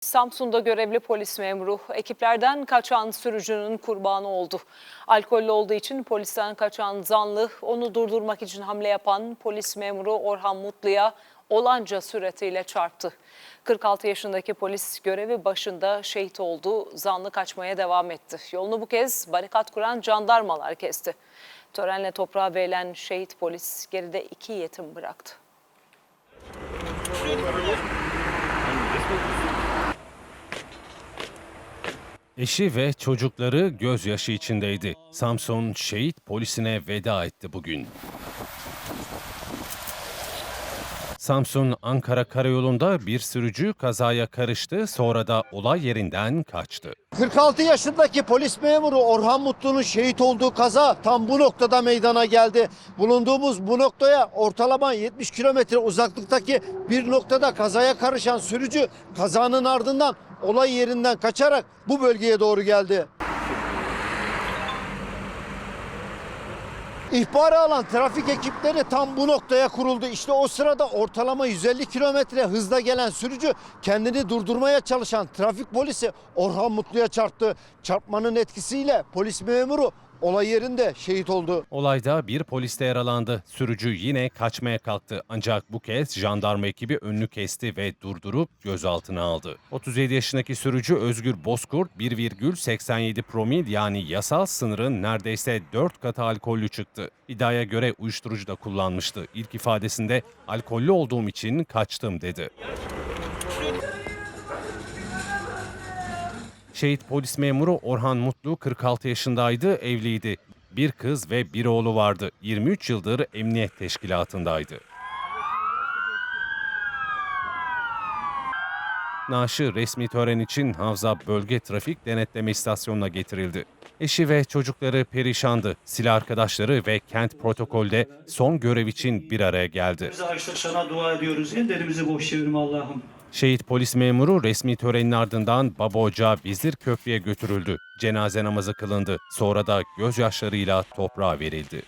Samsun'da görevli polis memuru ekiplerden kaçan sürücünün kurbanı oldu. Alkollü olduğu için polisten kaçan zanlı onu durdurmak için hamle yapan polis memuru Orhan Mutlu'ya olanca süratiyle çarptı. 46 yaşındaki polis görevi başında şehit oldu. Zanlı kaçmaya devam etti. Yolunu bu kez barikat kuran jandarmalar kesti. Törenle toprağa verilen şehit polis geride iki yetim bıraktı. Eşi ve çocukları gözyaşı içindeydi. Samsun şehit polisine veda etti bugün. Samsun Ankara Karayolu'nda bir sürücü kazaya karıştı, sonra da olay yerinden kaçtı. 46 yaşındaki polis memuru Orhan Mutlu'nun şehit olduğu kaza tam bu noktada meydana geldi. Bulunduğumuz bu noktaya ortalama 70 kilometre uzaklıktaki bir noktada kazaya karışan sürücü kazanın ardından olay yerinden kaçarak bu bölgeye doğru geldi. İhbarı alan trafik ekipleri tam bu noktaya kuruldu. İşte o sırada ortalama 150 kilometre hızla gelen sürücü kendini durdurmaya çalışan trafik polisi Orhan Mutlu'ya çarptı. Çarpmanın etkisiyle polis memuru olay yerinde şehit oldu. Olayda bir polis de yaralandı. Sürücü yine kaçmaya kalktı ancak bu kez jandarma ekibi önünü kesti ve durdurup gözaltına aldı. 37 yaşındaki sürücü Özgür Bozkurt 1,87 promil yani yasal sınırın neredeyse 4 katı alkollü çıktı. İddiaya göre uyuşturucu da kullanmıştı. İlk ifadesinde alkollü olduğum için kaçtım dedi. Şehit polis memuru Orhan Mutlu 46 yaşındaydı, evliydi. Bir kız ve bir oğlu vardı. 23 yıldır emniyet teşkilatındaydı. Naaşı resmi tören için Havza Bölge Trafik Denetleme İstasyonu'na getirildi. Eşi ve çocukları perişandı. Silah arkadaşları ve kent protokolde son görev için bir araya geldi. Biz açtık sana dua ediyoruz. Ellerimizi boş çevirme Allah'ım. Şehit polis memuru resmi törenin ardından Baba Ocağı Vizir Köprü'ye götürüldü. Cenaze namazı kılındı. Sonra da gözyaşlarıyla toprağa verildi.